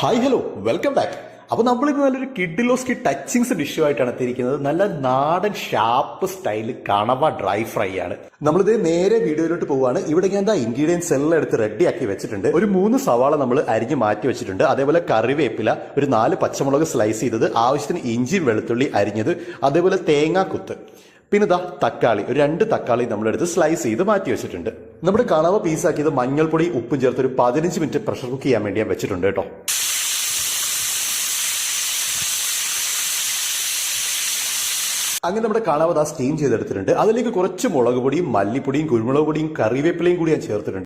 Hi hello welcome back അപ്പൊ നമ്മളിന്ന് നല്ലൊരു കിഡിലോസ്കി ടച്ചിങ്സ് ഡിഷുമായിട്ടാണ് എത്തിയിരിക്കുന്നത്. നല്ല നാടൻ ഷാപ്പ് സ്റ്റൈൽ കണവ ഡ്രൈ ഫ്രൈ ആണ്. നമ്മളിത് നേരെ വീഡിയോയിലോട്ട് പോവുകയാണ്. ഇവിടെ ഞാൻ എന്താ ഇൻഗ്രീഡിയൻസ് എല്ലാം എടുത്ത് റെഡിയാക്കി വെച്ചിട്ടുണ്ട്. ഒരു മൂന്ന് സവാള നമ്മൾ അരിഞ്ഞ് മാറ്റി വെച്ചിട്ടുണ്ട്. അതേപോലെ കറിവേപ്പില ഒരു നാല് പച്ചമുളക് സ്ലൈസ് ചെയ്തത്. ആവശ്യത്തിന് ഇഞ്ചിയും വെളുത്തുള്ളി അരിഞ്ഞത്. അതേപോലെ തേങ്ങാ കുത്ത്. പിന്നെ ഇതാ തക്കാളി. ഒരു രണ്ട് തക്കാളി നമ്മളെടുത്ത് സ്ലൈസ് ചെയ്ത് മാറ്റി വെച്ചിട്ടുണ്ട്. നമ്മുടെ കണവ പീസാക്കിയത് മഞ്ഞൾപ്പൊടി ഉപ്പും ചേർത്ത് ഒരു പതിനഞ്ച് മിനിറ്റ് പ്രഷർ കുക്ക് ചെയ്യാൻ വേണ്ടി ഞാൻ വെച്ചിട്ടുണ്ട് കേട്ടോ. അങ്ങനെ നമ്മുടെ കാണാവത് ആ സ്റ്റീം ചെയ്തെടുത്തിട്ടുണ്ട്. അതിലേക്ക് കുറച്ച് മുളക് പൊടിയും മല്ലിപ്പൊടിയും കുരുമുളക് പൊടിയും കറിവേപ്പിലയും കൂടി ഞാൻ ചേർത്തിട്ടുണ്ട്.